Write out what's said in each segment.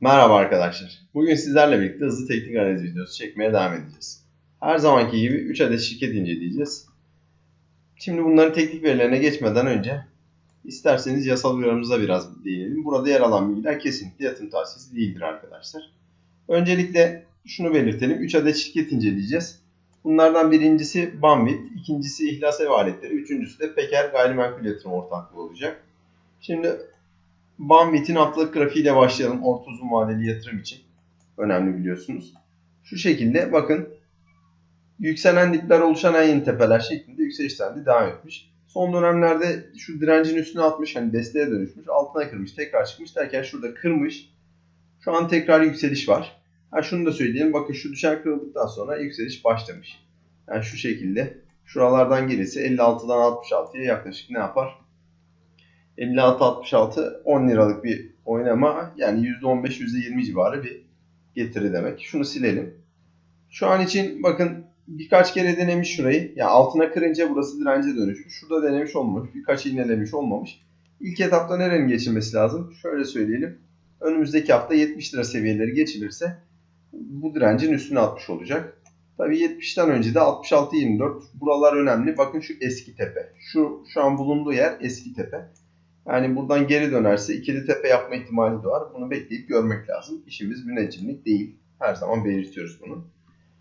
Merhaba arkadaşlar. Bugün sizlerle birlikte hızlı teknik analiz videosu çekmeye devam edeceğiz. Her zamanki gibi 3 adet şirket inceleyeceğiz. Şimdi bunların teknik verilerine geçmeden önce isterseniz yasal uyarımıza biraz değinelim. Burada yer alan bilgiler kesinlikle yatırım tavsiyesi değildir arkadaşlar. Öncelikle şunu belirtelim. 3 adet şirket inceleyeceğiz. Bunlardan birincisi Banvit, ikincisi İhlas Ev Aletleri, üçüncüsü de Peker Gayrimenkul Yatırım Ortaklığı olacak. Şimdi Banvit'in haftalık grafiğiyle başlayalım. Orta uzun vadeli yatırım için. Önemli biliyorsunuz. Şu şekilde bakın. Yükselen dipler oluşan en yeni tepeler şeklinde yükseliş trendi devam etmiş. Son dönemlerde şu direncin üstüne atmış. Hani desteğe dönüşmüş. Altına kırmış. Tekrar çıkmış derken şurada kırmış. Şu an tekrar yükseliş var. Ha şunu da söyleyeyim. Bakın şu düşen kırıldıktan sonra yükseliş başlamış. Yani şu şekilde. Şuralardan gerisi 56'dan 66'ya yaklaşık ne yapar? 56-66 10 liralık bir oynama yani %15-%20 civarı bir getiri demek. Şunu silelim. Şu an için bakın birkaç kere denemiş şurayı. Ya altına kırınca burası dirence dönüşmüş. Şurada denemiş olmamış. Birkaç iğnelemiş olmamış. İlk etapta nerenin geçilmesi lazım? Şöyle söyleyelim. Önümüzdeki hafta 70 lira seviyeleri geçilirse bu direncin üstüne atmış olacak. Tabii 70'ten önce de 66-24. Buralar önemli. Bakın şu eski tepe. Şu şu an bulunduğu yer eski tepe. Yani buradan geri dönerse ikili tepe yapma ihtimali de var. Bunu bekleyip görmek lazım. İşimiz müneccimlik değil. Her zaman belirtiyoruz bunu.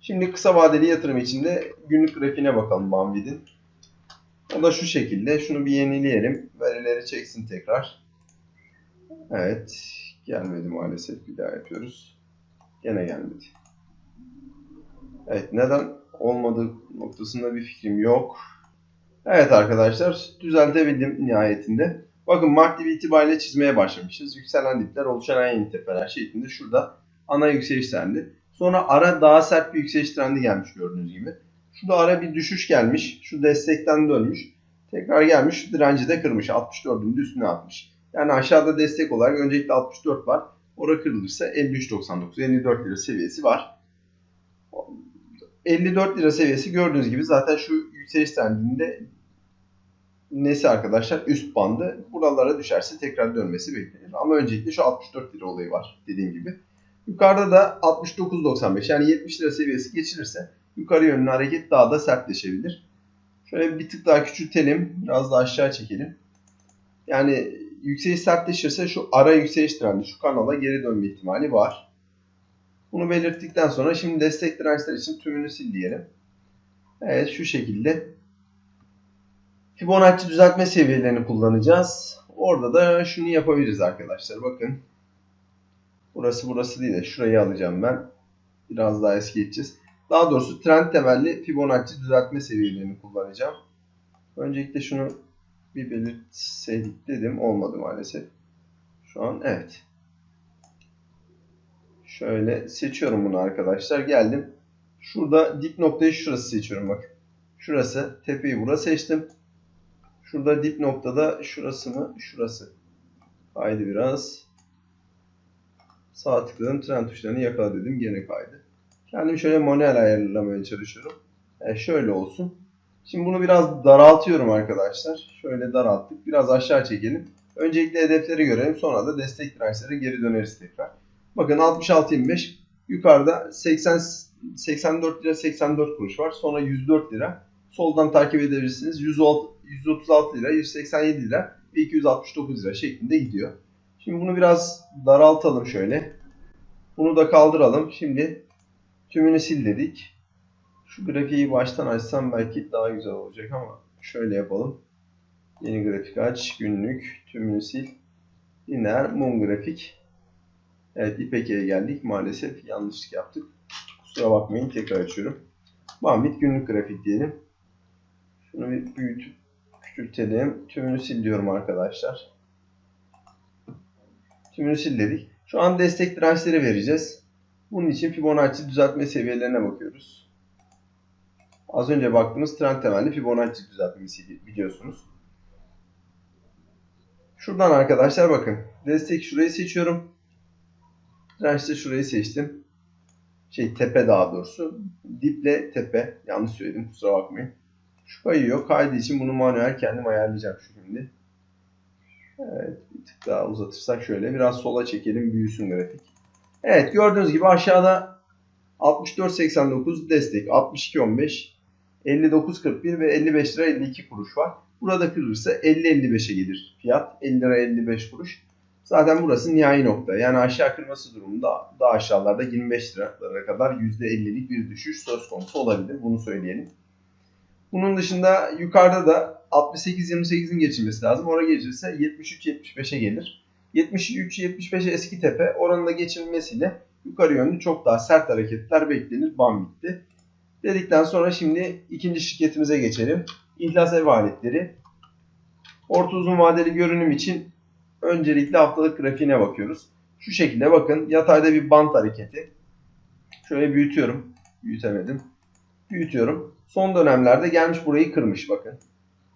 Şimdi kısa vadeli yatırım için de günlük grafiğine bakalım Banvid'in. O da şu şekilde. Şunu bir yenileyelim. Verileri çeksin tekrar. Evet. Gelmedi maalesef. Bir daha yapıyoruz. Gene gelmedi. Evet. Neden olmadığı noktasında bir fikrim yok. Evet arkadaşlar. Düzeltebildim nihayetinde. Bakın Mart dibi itibariyle çizmeye başlamışız. Yükselen dipler oluşan en yeni tepeler şeklinde şurada ana yükseliş trendi. Sonra ara daha sert bir yükseliş trendi gelmiş gördüğünüz gibi. Şurada ara bir düşüş gelmiş. Şu destekten dönmüş. Tekrar gelmiş. Şu direnci de kırmış. 64'ün de üstüne atmış. Yani aşağıda destek olarak öncelikle 64 var. Ora kırılırsa 53.99 54 lira seviyesi var. 54 lira seviyesi gördüğünüz gibi zaten şu yükseliş trendinde nesi arkadaşlar? Üst bandı. Buralara düşerse tekrar dönmesi beklenir. Ama öncelikle şu 64 lira olayı var dediğim gibi. Yukarıda da 69.95 yani 70 lira seviyesi geçilirse yukarı yönlü hareket daha da sertleşebilir. Şöyle bir tık daha küçültelim. Biraz daha aşağı çekelim. Yani yükseliş sertleşirse şu ara yükseliş trendi şu kanala geri dönme ihtimali var. Bunu belirttikten sonra şimdi destek dirençler için tümünü sil diyelim. Evet şu şekilde Fibonacci düzeltme seviyelerini kullanacağız. Orada da şunu yapabiliriz arkadaşlar. Bakın. Burası burası değil de şurayı alacağım ben. Biraz daha eski geçeceğiz. Daha doğrusu trend temelli Fibonacci düzeltme seviyelerini kullanacağım. Öncelikle şunu bir belirtseydik dedim. Olmadı maalesef. Şu an evet. Şöyle seçiyorum bunu arkadaşlar. Geldim. Şurada dip noktayı şurası seçiyorum bak. Şurası. Tepeyi burası seçtim. Şurada dip noktada şurası mı? Şurası. Haydi biraz. Sağ tıkladım. Tren tuşlarını yakala dedim. Gene kaydı. Kendimi şöyle manuel ayarlamaya çalışıyorum. Yani şöyle olsun. Şimdi bunu biraz daraltıyorum arkadaşlar. Şöyle daralttık. Biraz aşağı çekelim. Öncelikle hedefleri görelim. Sonra da destek dirençlere geri döneriz tekrar. Bakın 66.25. Yukarıda 80 84 lira 84 kuruş var. Sonra 104 lira. Soldan takip edebilirsiniz. 106, 136 lira, 187 lira ve 269 lira şeklinde gidiyor. Şimdi bunu biraz daraltalım şöyle. Bunu da kaldıralım. Şimdi tümünü sil dedik. Şu grafiği baştan açsam belki daha güzel olacak ama şöyle yapalım. Yeni grafik aç, günlük, tümünü sil. Lineer, mum grafik. Evet İpek'e geldik. Maalesef yanlışlık yaptık. Kusura bakmayın tekrar açıyorum. Bambit günlük grafik diyelim. Şunu bir büyütüp küçültelim. Tümünü sil diyorum arkadaşlar. Tümünü sil dedik. Şu an destek dirençleri vereceğiz. Bunun için Fibonacci düzeltme seviyelerine bakıyoruz. Az önce baktığımız trend temelli Fibonacci düzeltmesiydi biliyorsunuz. Şuradan arkadaşlar bakın. Destek şurayı seçiyorum. Dirençte şurayı seçtim. Şey tepe daha doğrusu. Diple tepe. Yanlış söyledim kusura bakmayın. Şu kayıyor. Kaydı için bunu manuel kendim ayarlayacağım şimdi. Evet bir tık daha uzatırsak şöyle biraz sola çekelim büyüsün grafik. Evet gördüğünüz gibi aşağıda 64.89 destek, 62.15, 59.41 ve 55 lira 52 kuruş var. Burada kırılırsa 50-55'e gelir fiyat. 50 lira 55 kuruş. Zaten burası nihai nokta. Yani aşağı kırması durumunda daha aşağılarda 25 liralara kadar %50'lik bir düşüş söz konusu olabilir. Bunu söyleyelim. Bunun dışında yukarıda da 68-28'in geçilmesi lazım. Oraya geçirse 73-75'e gelir. 73-75'e eski tepe oranın da geçilmesiyle yukarı yönlü çok daha sert hareketler beklenir. Bam bitti. Dedikten sonra şimdi ikinci şirketimize geçelim. İhlas ev aletleri. Orta uzun vadeli görünüm için öncelikle haftalık grafiğine bakıyoruz. Şu şekilde bakın yatayda bir bant hareketi. Şöyle büyütüyorum. Büyütemedim. Büyütüyorum. Son dönemlerde gelmiş burayı kırmış bakın.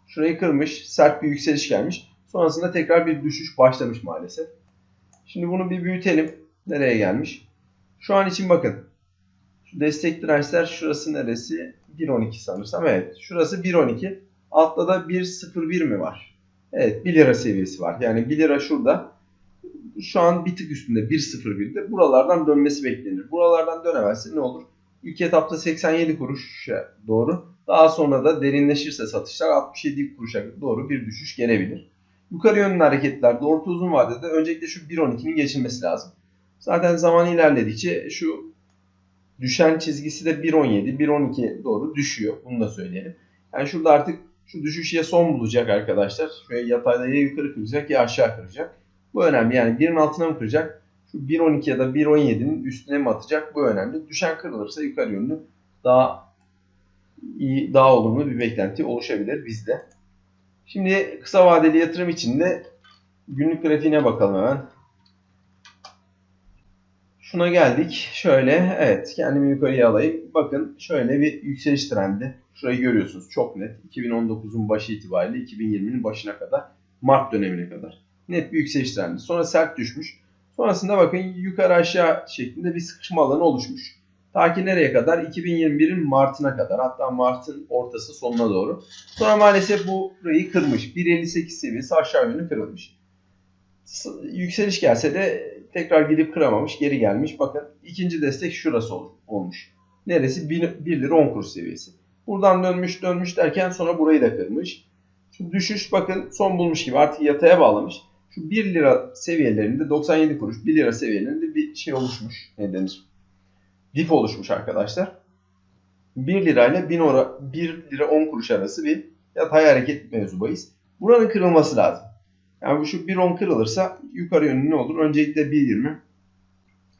Şurayı kırmış. Sert bir yükseliş gelmiş. Sonrasında tekrar bir düşüş başlamış maalesef. Şimdi bunu bir büyütelim. Nereye gelmiş? Şu an için bakın. Şu destek dirençler şurası neresi? 1.12 sanırsam. Evet. Şurası 1.12. Altta da 1.01 mi var? Evet. 1 lira seviyesi var. Yani 1 lira şurada. Şu an bir tık üstünde 1.01'de. Buralardan dönmesi beklenir. Buralardan dönemezse ne olur? İlk etapta 87 kuruşa doğru. Daha sonra da derinleşirse satışlar 67 kuruşa doğru bir düşüş gelebilir. Yukarı yönlü hareketlerde orta uzun vadede öncelikle şu 1.12'nin geçilmesi lazım. Zaten zaman ilerledikçe şu düşen çizgisi de 1.17, 1.12 doğru düşüyor. Bunu da söyleyelim. Yani şurada artık şu düşüş ya son bulacak arkadaşlar. Şöyle yatayda ya yukarı kıracak ya aşağı kıracak. Bu önemli. Yani 1'in altına mı kıracak? Şu 1.12 ya da 1.17'nin üstüne mi atacak? Bu önemli. Düşen kırılırsa yukarı yönlü daha iyi, daha olumlu bir beklenti oluşabilir bizde. Şimdi kısa vadeli yatırım için de günlük grafiğine bakalım hemen. Şuna geldik. Şöyle evet kendimi yukarıya alayım. Bakın şöyle bir yükseliş trendi. Şurayı görüyorsunuz çok net. 2019'un başı itibariyle 2020'nin başına kadar Mart dönemine kadar. Net bir yükseliş trendi. Sonra sert düşmüş. Sonrasında bakın yukarı aşağı şeklinde bir sıkışma alanı oluşmuş. Ta ki nereye kadar? 2021'in Mart'ına kadar. Hatta Mart'ın ortası sonuna doğru. Sonra maalesef bu burayı kırmış. 1.58 seviyesi aşağı yönlü kırılmış. Yükseliş gelse de tekrar gidip kıramamış. Geri gelmiş. Bakın ikinci destek şurası olmuş. Neresi? 1, 1 lira 10 kuruş seviyesi. Buradan dönmüş dönmüş derken sonra burayı da kırmış. Şu düşüş bakın son bulmuş gibi artık yataya bağlamış. Şu 1 lira seviyelerinde 97 kuruş 1 lira seviyelerinde bir şey oluşmuş. Ne denir? dip oluşmuş arkadaşlar. 1 lirayla 1000 ora, 1 lira 10 kuruş arası bir yatay hareket mevzubayız. Buranın kırılması lazım. Yani bu şu 1.10 kırılırsa yukarı yönlü ne olur? Öncelikle 1.20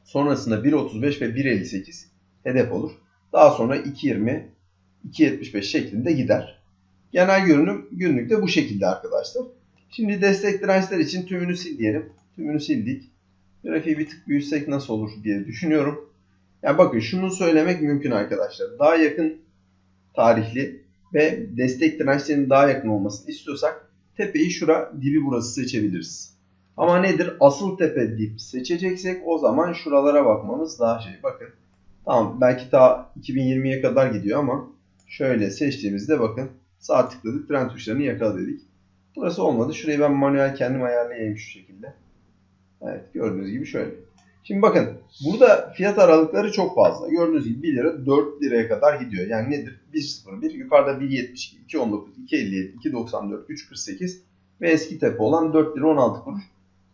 sonrasında 1.35 ve 1.58 hedef olur. Daha sonra 2.20 2.75 şeklinde gider. Genel görünüm günlükte bu şekilde arkadaşlar. Şimdi destek dirençler için tümünü sil diyelim. Tümünü sildik. Grafiği bir tık büyütsek nasıl olur diye düşünüyorum. Ya bakın şunu söylemek mümkün arkadaşlar. Daha yakın tarihli ve destek dirençlerinin daha yakın olmasını istiyorsak tepeyi şura dibi burası seçebiliriz. Ama nedir? Asıl tepe dip seçeceksek o zaman şuralara bakmamız daha şey. Bakın tamam belki daha 2020'ye kadar gidiyor ama şöyle seçtiğimizde bakın sağ tıkladık tren tuşlarını yakala dedik. Burası olmadı. Şurayı ben manuel kendim ayarlayayım şu şekilde. Evet gördüğünüz gibi şöyle. Şimdi bakın burada fiyat aralıkları çok fazla. Gördüğünüz gibi 1 lira 4 liraya kadar gidiyor. Yani nedir? 1.01 yukarıda 1.72, 2.19, 2.57, 2.94, 3.48 ve eski tepe olan 4 lira 16 kuruş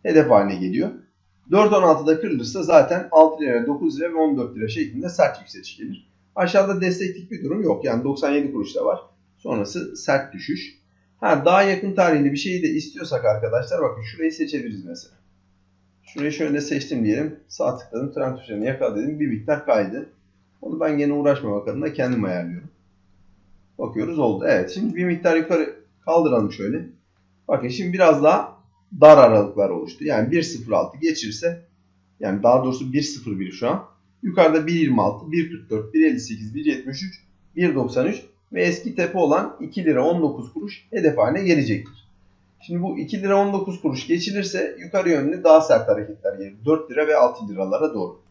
hedef haline geliyor. 4.16'da kırılırsa zaten 6 lira, 9 lira ve 14 lira şeklinde sert yükseliş gelir. Aşağıda desteklik bir durum yok. Yani 97 kuruş da var. Sonrası sert düşüş. Ha, daha yakın tarihli bir şeyi de istiyorsak arkadaşlar bakın şurayı seçebiliriz mesela. Şurayı şöyle seçtim diyelim. Sağ tıkladım. Tren tuşlarını yakala dedim. Bir miktar kaydı. Onu ben gene uğraşmamak adına kendim ayarlıyorum. Bakıyoruz oldu. Evet. Şimdi bir miktar yukarı kaldıralım şöyle. Bakın şimdi biraz daha dar aralıklar oluştu. Yani 1.06 geçirse yani daha doğrusu 1.01 şu an. Yukarıda 1.26, 1.44, 1.58, 1.73, 1.93 ve eski tepe olan 2 lira 19 kuruş hedef haline gelecektir. Şimdi bu 2 lira 19 kuruş geçilirse yukarı yönlü daha sert hareketler gelir. 4 lira ve 6 liralara doğru.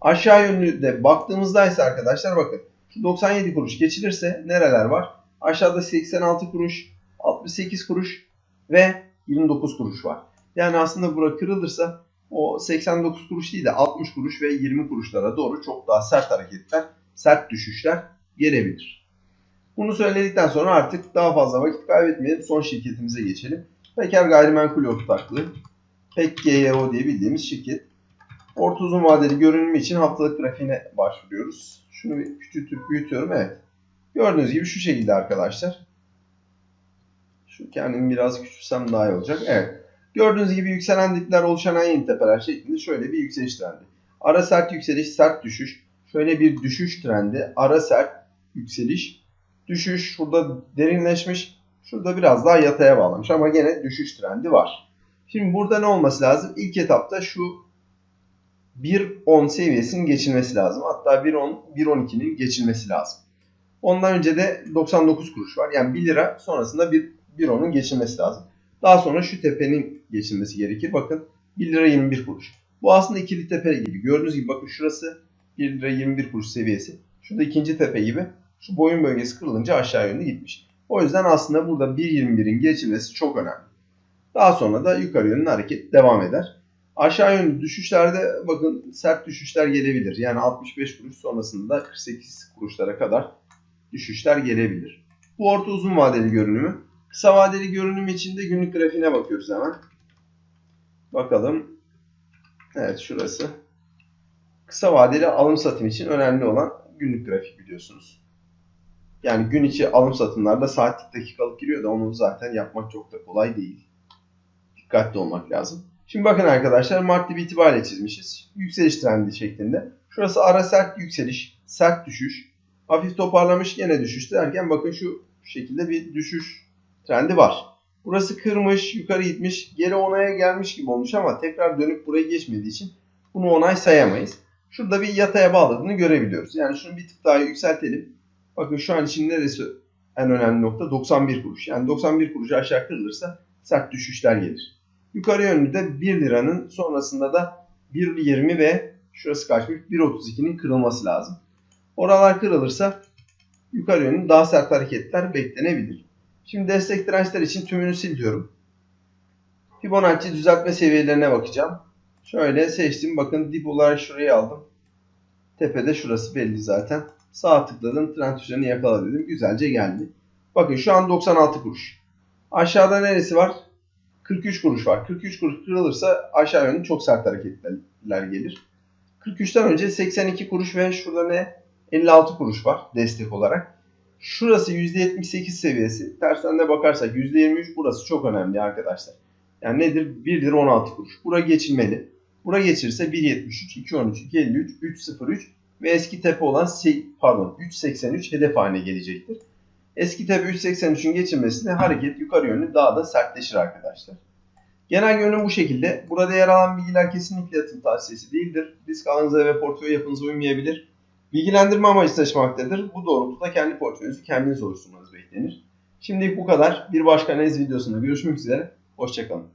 Aşağı yönlü de baktığımızda ise arkadaşlar bakın. Şu 97 kuruş geçilirse nereler var? Aşağıda 86 kuruş, 68 kuruş ve 29 kuruş var. Yani aslında bura kırılırsa o 89 kuruş değil de 60 kuruş ve 20 kuruşlara doğru çok daha sert hareketler, sert düşüşler gelebilir. Bunu söyledikten sonra artık daha fazla vakit kaybetmeyelim. Son şirketimize geçelim. Peker Gayrimenkul Ortaklığı. PEKGYO diye bildiğimiz şirket. Orta uzun vadeli görünümü için haftalık grafiğine başvuruyoruz. Şunu bir küçültüp büyütüyorum. Evet. Gördüğünüz gibi şu şekilde arkadaşlar. Şu kendimi biraz küçülsem daha iyi olacak. Evet. Gördüğünüz gibi yükselen dipler oluşan en tepeler şeklinde şöyle bir yükseliş trendi. Ara sert yükseliş, sert düşüş. Şöyle bir düşüş trendi. Ara sert yükseliş, düşüş. Şurada derinleşmiş. Şurada biraz daha yataya bağlamış ama gene düşüş trendi var. Şimdi burada ne olması lazım? İlk etapta şu 1.10 seviyesinin geçilmesi lazım. Hatta 1.10, 1.12'nin geçilmesi lazım. Ondan önce de 99 kuruş var. Yani 1 lira sonrasında 1.10'un geçilmesi lazım. Daha sonra şu tepenin geçilmesi gerekir. Bakın 1 lira 21 kuruş. Bu aslında ikili tepe gibi. Gördüğünüz gibi bakın şurası 1 lira 21 kuruş seviyesi. Şurada ikinci tepe gibi. Şu boyun bölgesi kırılınca aşağı yönlü gitmiş. O yüzden aslında burada 1.21'in geçilmesi çok önemli. Daha sonra da yukarı yönlü hareket devam eder. Aşağı yönlü düşüşlerde bakın sert düşüşler gelebilir. Yani 65 kuruş sonrasında 48 kuruşlara kadar düşüşler gelebilir. Bu orta uzun vadeli görünümü. Kısa vadeli görünüm için de günlük grafiğine bakıyoruz hemen. Bakalım. Evet şurası. Kısa vadeli alım satım için önemli olan günlük grafik biliyorsunuz. Yani gün içi alım satımlarda saatlik dakikalık giriyor da onu zaten yapmak çok da kolay değil. Dikkatli olmak lazım. Şimdi bakın arkadaşlar Mart dibi itibariyle çizmişiz. Yükseliş trendi şeklinde. Şurası ara sert yükseliş, sert düşüş. Hafif toparlamış gene düşüş derken bakın şu şekilde bir düşüş trendi var. Burası kırmış, yukarı gitmiş, geri onaya gelmiş gibi olmuş ama tekrar dönüp buraya geçmediği için bunu onay sayamayız. Şurada bir yataya bağladığını görebiliyoruz. Yani şunu bir tık daha yükseltelim. Bakın şu an için neresi en önemli nokta? 91 kuruş. Yani 91 kuruş aşağı kırılırsa sert düşüşler gelir. Yukarı yönlü de 1 liranın sonrasında da 1.20 ve şurası kaçmış 1.32'nin kırılması lazım. Oralar kırılırsa yukarı yönlü daha sert hareketler beklenebilir. Şimdi destek dirençler için tümünü sil diyorum. Fibonacci düzeltme seviyelerine bakacağım. Şöyle seçtim. Bakın dip olarak şurayı aldım. Tepede şurası belli zaten. Sağ tıkladım. Trend üzerine yakala dedim. Güzelce geldi. Bakın şu an 96 kuruş. Aşağıda neresi var? 43 kuruş var. 43 kuruş kırılırsa aşağı yönlü çok sert hareketler gelir. 43'ten önce 82 kuruş ve şurada ne? 56 kuruş var destek olarak. Şurası %78 seviyesi. Tersten de bakarsak %23 burası çok önemli arkadaşlar. Yani nedir? 1 lira 16 kuruş. Bura geçilmeli. Bura geçirse 1.73, 2.13, 2.53, 3.03 ve eski tepe olan pardon 3.83 hedef haline gelecektir. Eski tepe 3.83'ün geçilmesinde hareket yukarı yönlü daha da sertleşir arkadaşlar. Genel görünüm bu şekilde. Burada yer alan bilgiler kesinlikle yatırım tavsiyesi değildir. Risk alanınıza ve portföy yapınıza uymayabilir. Bilgilendirme amacı taşımaktadır. Bu doğrultuda kendi portföyünüzü kendiniz oluşturmanız beklenir. Şimdilik bu kadar. Bir başka analiz videosunda görüşmek üzere. Hoşçakalın.